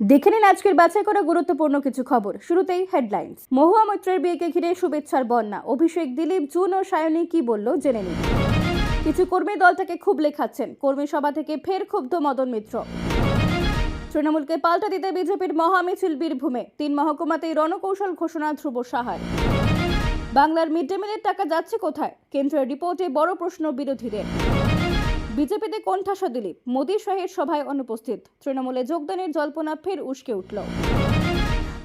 দেখে নিন আজকের বাছাই করা গুরুত্বপূর্ণ কিছু খবর। শুরুতেই হেডলাইন্স মহুয়া মৈত্রের বিয়েকে ঘিরে শুভেচ্ছার বন্যা। অভিষেক দিলীপ, জুন ও সায়নী কি বলল জেনে নিন। কিছু কর্মী দলটাকে খুব লেখাচ্ছেন। কর্মী সভা থেকে ফের ক্ষুব্ধ মদন মিত্র। তৃণমূলকে পাল্টা দিতে বিজেপির মহামিছিল বীরভূমে। তিন মহকুমাতেই রণকৌশল ঘোষণা ধ্রুব সাহার। বাংলার মিড ডে মিলের টাকা যাচ্ছে কোথায়? কেন্দ্রের রিপোর্টে বড় প্রশ্ন বিরোধীদের। বিজেপিতে কোণঠাসা দিলীপ মোদী শাহের সভায় অনুপস্থিত। তৃণমূলে যোগদানের জল্পনা ফের উস্কে উঠল।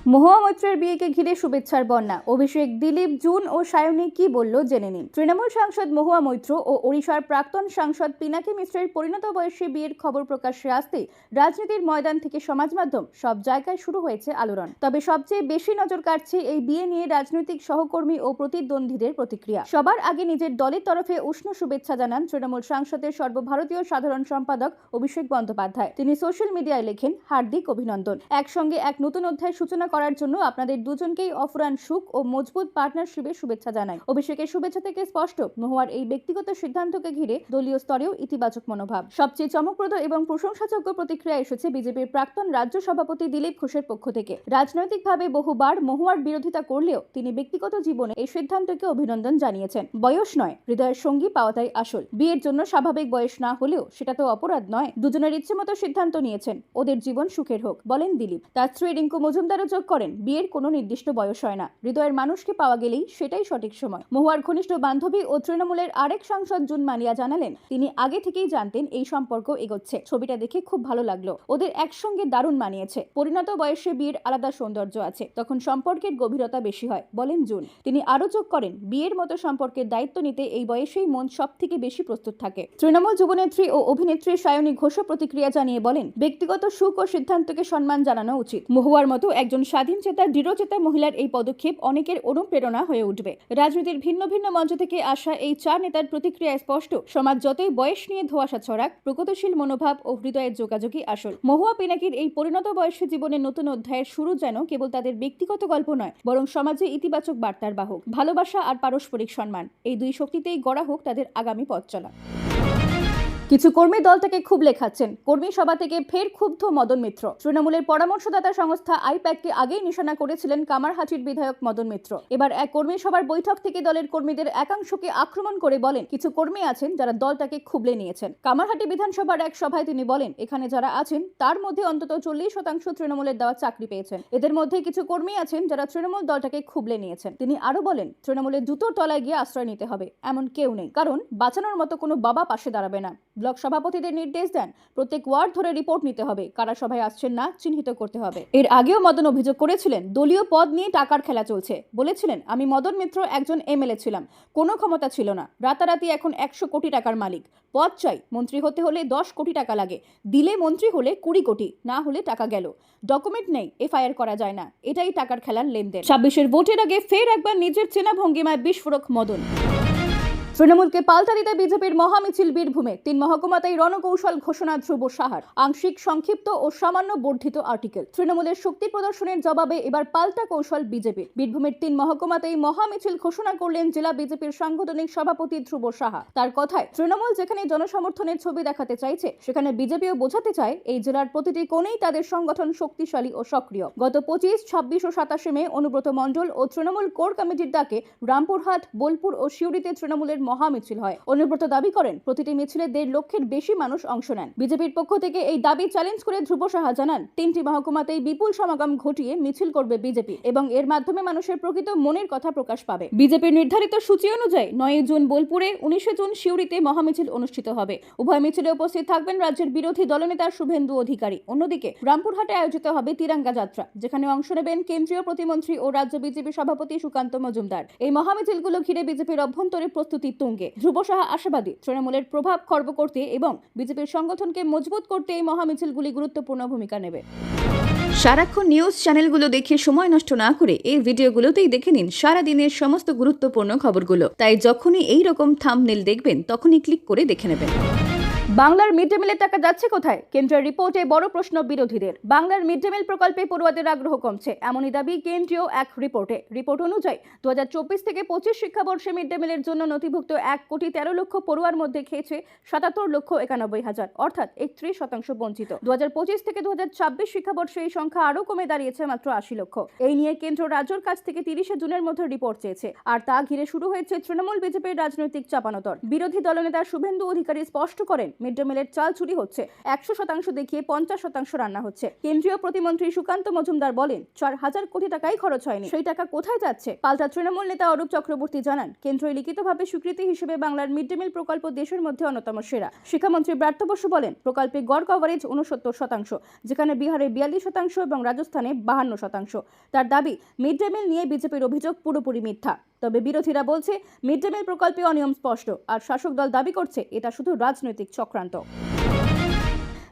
মহুয়া মৈত্রের বিয়েকে ঘিরে শুভেচ্ছার বন্যা। অভিষেক দিলীপ, জুন ও সায়নী কি বলল জেনে নিন। তৃণমূল সাংসদ মহুয়া মৈত্র ও ওড়িশার প্রাক্তন সাংসদ পিনাকি মিশ্রের পরিণত বয়সী বিয়ের খবর প্রকাশ্যে আসতেই রাজনীতির ময়দান থেকে সমাজ মাধ্যম সব জায়গায় শুরু হয়েছে আলোড়ন। তবে সবচেয়ে বেশি নজর কাটছে এই বিয়ে নিয়ে রাজনৈতিক সহকর্মী ও প্রতিদ্বন্দ্বীদের প্রতিক্রিয়া। সবার আগে নিজের দলের তরফে উষ্ণ শুভেচ্ছা জানান তৃণমূল সাংসদের সর্বভারতীয় সাধারণ সম্পাদক অভিষেক বন্দ্যোপাধ্যায়। তিনি সোশ্যাল মিডিয়ায় লেখেন, হার্দিক অভিনন্দন। একসঙ্গে এক নতুন অধ্যায় সূচনা করার জন্য আপনাদের দুজনকেই অফুরান সুখ ও মজবুত পার্টনারশিপের শুভেচ্ছা জানাই। অভিষেকের শুভেচ্ছা থেকে স্পষ্ট, মহুয়ার এই ব্যক্তিগত সিদ্ধান্তকে ঘিরে দলীয় স্তরেও ইতিবাচক মনোভাব। সবচেয়ে চমকপ্রদ এবং প্রশংসাযোগ্য প্রতিক্রিয়া এসেছে বিজেপির প্রাক্তন রাজ্য সভাপতি দিলীপ ঘোষের পক্ষ থেকে। রাজনৈতিকভাবে বহুবার মহুয়ার বিরোধিতা করলেও তিনি ব্যক্তিগত জীবনে এই সিদ্ধান্তকে অভিনন্দন জানিয়েছেন। বয়স নয়, হৃদয়ের সঙ্গী পাওয়াটাই আসল। বিয়ের জন্য স্বাভাবিক বয়স না হলেও সেটা তো অপরাধ নয়। দুজনের ইচ্ছে মতো সিদ্ধান্ত নিয়েছেন। ওদের জীবন সুখের হোক, বলেন দিলীপ। তার স্ত্রী রিঙ্কু মজুমদারও করেন, বিয়ের কোনো নির্দিষ্ট বয়স হয় না। হৃদয়ের মানুষকে পাওয়া গেলেই সেটাই সঠিক সময়। মহুয়ার ঘনিষ্ঠ বান্ধবী ও তৃণমূলের আরেক সাংসদ জুন মালিয়া জানালেন, তিনি আগে থেকেই জানতেন এই সম্পর্ক এগোচ্ছে। ছবিটা দেখে খুব ভালো লাগল। ওদের একসঙ্গে দারুণ মানিয়েছে। পরিণত বয়সে বিয়ের আলাদা সৌন্দর্য আছে, তখন সম্পর্কের গভীরতা বেশি হয়, বলেন জুন। তিনি আরও যোগ করেন, বিয়ের মতো সম্পর্কের দায়িত্ব নিতে এই বয়সেই মন সব থেকে বেশি প্রস্তুত থাকে। তৃণমূল যুবনেত্রী ও অভিনেত্রী সায়নী ঘোষ প্রতিক্রিয়া জানিয়ে বলেন, ব্যক্তিগত সুখ ও সিদ্ধান্তকে সম্মান জানানো উচিত। মহুয়ার মতো একজন স্বাধীন চেতা দৃঢ়চেতা মহিলার এই পদক্ষেপ অনেকের অনুপ্রেরণা হয়ে উঠবে। রাজনীতির ভিন্ন ভিন্ন মঞ্চ থেকে আসা এই চার নেতার প্রতিক্রিয়া স্পষ্ট। সমাজ যতই বয়স নিয়ে ধোয়াশা ছড়াক, প্রগতিশীল মনোভাব ও হৃদয়ের যোগাযোগই আসল। মহুয়া পিনাকির এই পরিণত বয়সী জীবনের নতুন অধ্যায়ের শুরু যেন কেবল তাদের ব্যক্তিগত গল্প নয়, বরং সমাজে ইতিবাচক বার্তার বাহক। ভালোবাসা আর পারস্পরিক সম্মান, এই দুই শক্তিতেই গড়া হোক তাদের আগামী পথ চলা। কিছু কর্মী দলটাকে খুব লেখাচ্ছেন। কর্মী সভা থেকে ফের ক্ষুব্ধ মদন মিত্র। তৃণমূলের পরামর্শদাতা সংস্থা আইপ্যাককে আগেই নিশানা করেছিলেন কামারহাটির বিধায়ক মদন মিত্র। এবার এক কর্মী সভার বৈঠক থেকে দলের কর্মীদের একাংশকে আক্রমণ করে বলেন, কিছু কর্মী আছেন যারা দলটাকে খুবলে নিয়েছেন। কামারহাটি বিধানসভার এক সভায় তিনি বলেন, এখানে যারা আছেন, তার মধ্যে অন্তত চল্লিশ শতাংশ তৃণমূলের দেওয়া চাকরি পেয়েছেন। এদের মধ্যে কিছু কর্মী আছেন যারা তৃণমূল দলটাকে খুবলে নিয়েছেন। তিনি আরও বলেন, তৃণমূলের জুতোর তলায় গিয়ে আশ্রয় নিতে হবে, এমন কেউ নেই। কারণ, বাঁচানোর মতো কোনো বাবা পাশে দাঁড়াবে না। ব্লক সভাপতিদের নির্দেশ দেন। প্রত্যেক ওয়ার্ড ধরে রিপোর্ট নিতে হবে। কারা সভায় আসছেন না, চিহ্নিত করতে হবে। এর আগেও মদন অভিযোগ করেছিলেন, দলীয় পদ নিয়ে টাকার খেলা চলছে। বলেছিলেন, আমি মদন মিত্র একজন এমএলএ ছিলাম। কোনো ক্ষমতা ছিল না। রাতারাতি এখন একশো কোটি টাকার মালিক। পদ চাই, মন্ত্রী হতে হলে দশ কোটি টাকা লাগে। দিলে মন্ত্রী হলে কুড়ি কোটি, না হলে টাকা গেল। ডকুমেন্ট নেই, এফআইআর করা যায় না। এটাই টাকার খেলার লেনদেন। ছাব্বিশের ভোটের আগে ফের একবার নিজের চেনা ভঙ্গিমায় বিস্ফোরক মদন। তৃণমূলকে পাল্টা দিতে বিজেপির মহামিছিল বীরভূমে। তিন মহকুমাতেই রণকৌশল ঘোষণা ধ্রুব সাহার। আংশিক সংক্ষিপ্ত ও সামান্য বর্ধিত আর্টিকেল। তৃণমূলের শক্তি প্রদর্শনের জবাবে এবার পাল্টা কৌশল বিজেপি বীরভূমের তিন মহকুমাতেই মহামিছিল ঘোষণা করলেন জেলা বিজেপির সাংগঠনিক সভাপতি ধ্রুব সাহা। তার কথায়, তৃণমূল যেখানে জনসমর্থনের ছবি দেখাতে চাইছে, সেখানে বিজেপিও বোঝাতে চায় এই জেলার প্রতিটি কোণেই তাদের সংগঠন শক্তিশালী ও সক্রিয়। গত পঁচিশ, ছাব্বিশ ও সাতাশে মে অনুব্রত মণ্ডল ও তৃণমূল কোর কমিটির ডাকে রামপুরহাট, বোলপুর ও সিউড়িতে তৃণমূলের মহা মিছিল হয়। অনুব্রত দাবি করেন, প্রতিটি মিছিলে দেড় লক্ষের বেশি মানুষ অংশ নেন। বিজেপির পক্ষ থেকে এই দাবি চ্যালেঞ্জ করে ধ্রুব সাহা জানান, তিনটি মহকুমাতেই বিপুল সমাগম ঘটিয়ে মিছিল করবে বিজেপি এবং এর মাধ্যমে মানুষের প্রকৃত মনের কথা প্রকাশ পাবে। বিজেপির নির্ধারিত সূচি অনুযায়ী নয় জুন বোলপুরে, উনিশে জুন সিউড়িতে মহামিছিল অনুষ্ঠিত হবে। উভয় মিছিলে উপস্থিত থাকবেন রাজ্যের বিরোধী দলনেতা শুভেন্দু অধিকারী। অন্যদিকে রামপুরহাটে আয়োজিত হবে তিরাঙ্গা যাত্রা, যেখানে অংশ নেবেন কেন্দ্রীয় প্রতিমন্ত্রী ও রাজ্য বিজেপি সভাপতি সুকান্ত মজুমদার। এই মহামিছিলগুলো ঘিরে বিজেপির অভ্যন্তরে প্রস্তুতি তুঙ্গে। ধ্রুব সাহা আশাবাদী। তৃণমূলের প্রভাব খর্ব করতে এবং বিজেপির সংগঠনকে মজবুত করতে এই মহামিছিলগুলি গুরুত্বপূর্ণ ভূমিকা নেবে। সারাক্ষণ নিউজ চ্যানেলগুলো দেখে সময় নষ্ট না করে এই ভিডিওগুলোতেই দেখে নিন সারাদিনের সমস্ত গুরুত্বপূর্ণ খবরগুলো। তাই যখনই এই রকম থামনেল দেখবেন, তখনই ক্লিক করে দেখে নেবেন। বাংলার মিড ডে মিলের টাকা যাচ্ছে কোথায়? কেন্দ্রের রিপোর্টে বড় প্রশ্ন বিরোধীদের। বাংলার মিড ডে মিল প্রকল্পে পড়ুয়াদের আগ্রহ কমছে। এমনই দাবি কেন্দ্রীয় এক রিপোর্টে। রিপোর্ট অনুযায়ী দু হাজার চব্বিশ থেকে পঁচিশ শিক্ষাবর্ষে মিড ডে মিলের জন্য নথিভুক্ত এক কোটি তেরো লক্ষ পড়ুয়ার মধ্যে খেয়েছে সাতাত্তর লক্ষ একানব্বই হাজার, অর্থাৎ একত্রিশ শতাংশ বঞ্চিত। দু হাজার পঁচিশ থেকে দু হাজার ছাব্বিশ শিক্ষাবর্ষে এই সংখ্যা আরও কমে দাঁড়িয়েছে মাত্র আশি লক্ষ। এই নিয়ে কেন্দ্র রাজ্যের কাছ থেকে তিরিশে জুনের মধ্যে রিপোর্ট চেয়েছে। আর তা ঘিরে শুরু হয়েছে তৃণমূল বিজেপির রাজনৈতিক চাপানোতর। বিরোধী দলনেতা শুভেন্দু অধিকারী স্পষ্ট করেন মিড ডে মিলের চাল চুরি হচ্ছে। একশো শতাংশ দেখিয়ে পঞ্চাশ শতাংশ রান্না হচ্ছে। কেন্দ্রীয় প্রতিমন্ত্রী সুকান্ত মজুমদার বলেন, চার হাজার কোটি টাকাই খরচ হয়নি। সেই টাকা কোথায় যাচ্ছে? পাল্টা তৃণমূল নেতা অরূপ চক্রবর্তী জানান, কেন্দ্রই লিখিতভাবে স্বীকৃতি হিসেবে বাংলার মিড ডে মিল প্রকল্প দেশের মধ্যে অন্যতম সেরা। শিক্ষামন্ত্রী ব্রাত্য বসু বলেন, প্রকল্পে গড় কভারেজ উনসত্তর শতাংশ, যেখানে বিহারে বিয়াল্লিশ শতাংশ এবং রাজস্থানে বাহান্ন শতাংশ। তার দাবি মিড ডে মিল নিয়ে বিজেপির অভিযোগ পুরোপুরি মিথ্যা। তবে বিরোধীরা বলছে মিড ডে মিল প্রকল্পে অনিয়ম স্পষ্ট, আর শাসক দল দাবি করছে, এটা শুধু রাজনৈতিক চক্রান্ত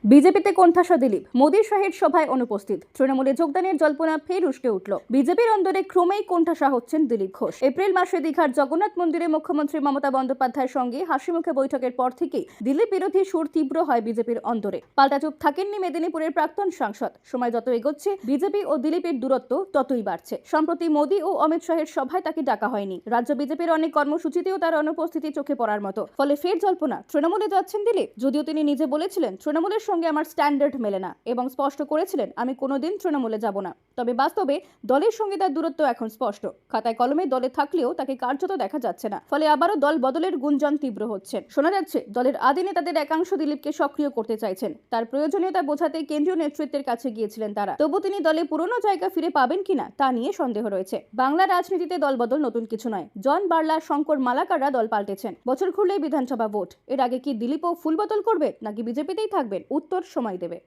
বিজেপিতে কোণঠাসা দিলীপ। মোদীর শাহের সভায় অনুপস্থিত। তৃণমূলে যোগদানের জল্পনা ফের উস্কে উঠল। বিজেপির অন্দরে ক্রমেই কোণঠাসা হচ্ছেন দিলীপ ঘোষ। এপ্রিল মাসে দীঘার জগন্নাথ মন্দিরে মুখ্যমন্ত্রী মমতা বন্দ্যোপাধ্যায়ের সঙ্গে হাসিমুখে বৈঠকের পর থেকেই দিলীপ বিরোধী সুর তীব্র হয় বিজেপির অন্দরে। পাল্টা চুপ থাকেননি মেদিনীপুরের প্রাক্তন সাংসদ। সময় যত এগোচ্ছে, বিজেপি ও দিলীপের দূরত্ব ততই বাড়ছে। সম্প্রতি মোদী ও অমিত শাহের সভায় তাকে ডাকা হয়নি। রাজ্য বিজেপির অনেক কর্মসূচিতেও তার অনুপস্থিতি চোখে পড়ার মতো। ফলে ফের জল্পনা, তৃণমূলে যাচ্ছেন দিলীপ? যদিও তিনি নিজে বলেছিলেন, তৃণমূলের সঙ্গে আমার স্ট্যান্ডার্ড মেলে না এবং স্পষ্ট করেছিলেন, আমি কোনোদিন তৃণমূলে যাব না। তবে বাস্তবে দলের সঙ্গে তার দূরত্ব এখন স্পষ্ট। খাতায় কলমে দলে থাকলেও তাকে কার্যত দেখা যাচ্ছে না। ফলে আবারও দল বদলের গুঞ্জন তীব্র হচ্ছে। শোনা যাচ্ছে, দলের আদি নেতাদের একাংশ দিলীপকে সক্রিয় করতে চাইছেন। তার প্রয়োজনীয়তা বোঝাতে কেন্দ্রীয় নেতৃত্বের কাছে গিয়েছিলেন তারা। তবু তিনি দলে পুরনো জায়গা ফিরে পাবেন কিনা তা নিয়ে সন্দেহ রয়েছে। বাংলা রাজনীতিতে দলবদল নতুন কিছু নয়। জন বার্লা, শঙ্কর মালাকাররা দল পাল্টেছেন। বছর ঘুরলেই বিধানসভা ভোট। এর আগে কি দিলীপও ফুল বদল করবে, নাকি বিজেপিতেই থাকবেন? উত্তর সময় দেবে।